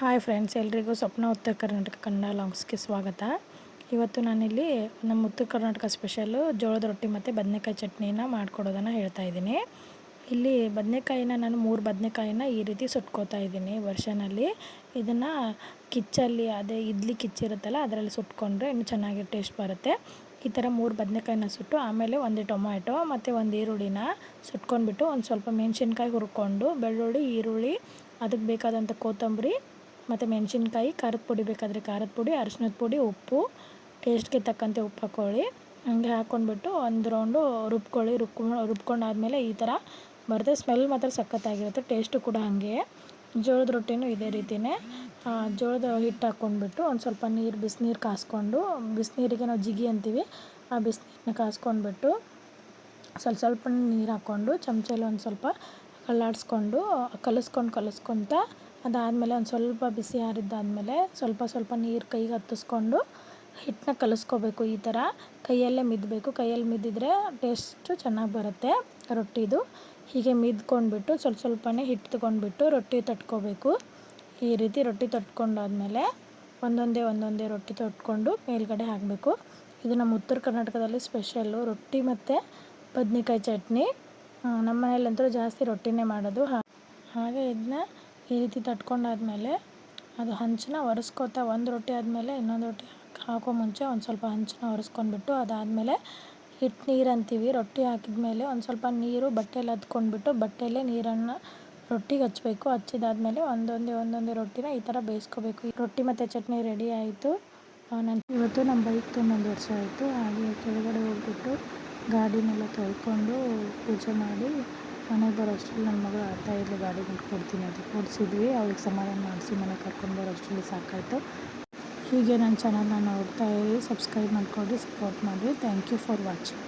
Hi friends ಎಲ್ರಿಗೂ ಸ್ವಪ್ನ ಉತ್ತರ ಕರ್ನಾಟಕ ಕನ್ನಡ ಲಾಂಗ್ಸ್ಗೆ ಸ್ವಾಗತ. ಇವತ್ತು ನಾನಿಲ್ಲಿ ನಮ್ಮ ಉತ್ತರ ಕರ್ನಾಟಕ ಸ್ಪೆಷಲ್ಲು ಜೋಳದ ರೊಟ್ಟಿ ಮತ್ತು ಬದನೆಕಾಯಿ ಚಟ್ನಿನ ಮಾಡ್ಕೊಡೋದನ್ನು ಹೇಳ್ತಾ ಇದ್ದೀನಿ. ಇಲ್ಲಿ ಬದನೆಕಾಯಿನ ನಾನು ಮೂರು ಬದನೆಕಾಯಿನ ಈ ರೀತಿ ಸುಟ್ಕೋತಾ ಇದ್ದೀನಿ ವರ್ಷನಲ್ಲಿ. ಇದನ್ನು ಕಿಚ್ಚಲ್ಲಿ ಅದೇ ಇಡ್ಲಿ ಕಿಚ್ಚಿರುತ್ತಲ್ಲ ಅದರಲ್ಲಿ ಸುಟ್ಕೊಂಡ್ರೆ ಇನ್ನು ಚೆನ್ನಾಗಿ ಟೇಸ್ಟ್ ಬರುತ್ತೆ. ಈ ಥರ ಮೂರು ಬದನೆಕಾಯಿನ ಸುಟ್ಟು ಆಮೇಲೆ ಒಂದು ಟೊಮ್ಯಾಟೊ ಮತ್ತು ಒಂದು ಈರುಳ್ಳಿನ ಸುಟ್ಕೊಂಡ್ಬಿಟ್ಟು ಒಂದು ಸ್ವಲ್ಪ ಮೆಣಸಿನ್ಕಾಯಿ ಹುರ್ಕೊಂಡು ಬೆಳ್ಳುಳ್ಳಿ, ಈರುಳ್ಳಿ, ಅದಕ್ಕೆ ಬೇಕಾದಂಥ ಕೊತ್ತಂಬರಿ ಮತ್ತು ಮೆಣಸಿನ್ಕಾಯಿ, ಖಾರದ ಪುಡಿ ಬೇಕಾದರೆ ಖಾರದ ಪುಡಿ ಅರಿಶಿನದ ಪುಡಿ, ಉಪ್ಪು ಟೇಸ್ಟ್ಗೆ ತಕ್ಕಂತೆ ಉಪ್ಪು ಹಾಕ್ಕೊಳ್ಳಿ ಹಂಗೆ ಹಾಕ್ಕೊಂಡ್ಬಿಟ್ಟು ಒಂದು ರೌಂಡು ರುಬ್ಕೊಳ್ಳಿ ರುಬ್ಕೊಂಡು ರುಬ್ಕೊಂಡಾದ್ಮೇಲೆ ಈ ಥರ ಬರುತ್ತೆ. ಸ್ಮೆಲ್ ಮಾತ್ರ ಸಖತ್ತಾಗಿರುತ್ತೆ ಟೇಸ್ಟು ಕೂಡ ಹಾಗೆ. ಜೋಳದ ರೊಟ್ಟಿನೂ ಇದೇ ರೀತಿಯೇ ಜೋಳದ ಹಿಟ್ಟು ಹಾಕ್ಕೊಂಡ್ಬಿಟ್ಟು ಒಂದು ಸ್ವಲ್ಪ ನೀರು, ಬಿಸಿನೀರು ಕಾಸ್ಕೊಂಡು, ಬಿಸಿನೀರಿಗೆ ನಾವು ಜಿಗಿ ಅಂತೀವಿ, ಆ ಬಿಸಿನೀರನ್ನ ಕಾಸ್ಕೊಂಡ್ಬಿಟ್ಟು ಸ್ವಲ್ಪ ಸ್ವಲ್ಪ ನೀರು ಹಾಕ್ಕೊಂಡು ಚಮಚಲ್ಲಿ ಒಂದು ಸ್ವಲ್ಪ ಕಲ್ಲಾಡಿಸ್ಕೊಂಡು, ಕಲಿಸ್ಕೊಂಡು, ಕಲಿಸ್ಕೊತ ಅದಾದಮೇಲೆ ಒಂದು ಸ್ವಲ್ಪ ಬಿಸಿ ಆರಿದ್ದಾದಮೇಲೆ ಸ್ವಲ್ಪ ಸ್ವಲ್ಪ ನೀರು ಕೈಗೆ ಹತ್ತಿಸ್ಕೊಂಡು ಹಿಟ್ಟನ್ನ ಕಲಿಸ್ಕೋಬೇಕು ಈ ಥರ ಕೈಯಲ್ಲೇ ಮಿದ್ದಬೇಕು ಕೈಯಲ್ಲಿ ಮಿದ್ದಿದ್ರೆ ಟೇಸ್ಟು ಚೆನ್ನಾಗಿ ಬರುತ್ತೆ ರೊಟ್ಟಿದು. ಹೀಗೆ ಮಿದ್ಕೊಂಡ್ಬಿಟ್ಟು ಸ್ವಲ್ಪ ಸ್ವಲ್ಪನೇ ಹಿಟ್ಟು ತಗೊಂಡ್ಬಿಟ್ಟು ರೊಟ್ಟಿ ತಟ್ಕೋಬೇಕು. ಈ ರೀತಿ ರೊಟ್ಟಿ ತಟ್ಕೊಂಡಾದ್ಮೇಲೆ ಒಂದೊಂದೇ ಒಂದೊಂದೇ ರೊಟ್ಟಿ ತಟ್ಕೊಂಡು ಮೇಲ್ಗಡೆ ಹಾಕಬೇಕು. ಇದು ನಮ್ಮ ಉತ್ತರ ಕರ್ನಾಟಕದಲ್ಲಿ ಸ್ಪೆಷಲ್ಲು. ರೊಟ್ಟಿ ಮತ್ತು ಬದ್ನೆಕಾಯಿ ಚಟ್ನಿ. ನಮ್ಮ ಮನೇಲಂತೂ ಜಾಸ್ತಿ ರೊಟ್ಟಿನೇ ಮಾಡೋದು. ಹಾಗೆ ಇದನ್ನ ಈ ರೀತಿ ತಟ್ಕೊಂಡಾದಮೇಲೆ ಅದು ಹಂಚನ್ನ ಒರೆಸ್ಕೊತಾ ಒಂದು ರೊಟ್ಟಿ ಆದಮೇಲೆ ಇನ್ನೊಂದು ರೊಟ್ಟಿ ಹಾಕೋ ಮುಂಚೆ ಒಂದು ಸ್ವಲ್ಪ ಹಂಚನ್ನ ಒರೆಸ್ಕೊಂಡ್ಬಿಟ್ಟು ಅದಾದಮೇಲೆ ಹಿಟ್ಟು ನೀರು ಅಂತೀವಿ ರೊಟ್ಟಿ ಹಾಕಿದ್ಮೇಲೆ ಒಂದು ಸ್ವಲ್ಪ ನೀರು ಬಟ್ಟೆಯಲ್ಲಿ ಹತ್ಕೊಂಡ್ಬಿಟ್ಟು ಬಟ್ಟೆಯಲ್ಲೇ ನೀರನ್ನು ರೊಟ್ಟಿಗೆ ಹಚ್ಚಬೇಕು. ಹಚ್ಚಿದಾದಮೇಲೆ ಒಂದೊಂದೇ ಒಂದೊಂದೇ ರೊಟ್ಟಿನ ಈ ಥರ ಬೇಯಿಸ್ಕೋಬೇಕು. ರೊಟ್ಟಿ ಮತ್ತು ಚಟ್ನಿ ರೆಡಿ ಆಯಿತು. ನಾನು ಇವತ್ತು ನಮ್ಮ ಬೈಕ್ ತೊಗೊಂಡು ವರ್ಷ ಆಯಿತು. ಹಾಗೆ ಕೆಳಗಡೆ ಹೋಗ್ಬಿಟ್ಟು ಗಾಡಿನೆಲ್ಲ ತೊಳ್ಕೊಂಡು ಪೂಜೆ ಮಾಡಿ ಮನೆಗೆ ಬರೋ ಅಷ್ಟರಲ್ಲಿ ನನ್ನ ಮಗಳು ಅರ್ಥ ಇಲ್ಲಿ ಗಾಡಿ ಕೊಡ್ತೀನಿ ಅಂತ ಕೊಡಿಸಿದ್ವಿ. ಅವಳಿಗೆ ಸಮಾಧಾನ ಮಾಡಿಸಿ ಮನೆಗೆ ಕರ್ಕೊಂಡು ಬರೋ ಅಷ್ಟರಲ್ಲಿ ಸಾಕಾಯಿತು. ಹೀಗೆ ನನ್ನ ಚಾನಲ್ನ ನೋಡ್ತಾ ಇರಿ ಸಬ್ಸ್ಕ್ರೈಬ್ ಮಾಡಿಕೊಡ್ರಿ ಸಪೋರ್ಟ್ ಮಾಡಿರಿ. Thank you for watching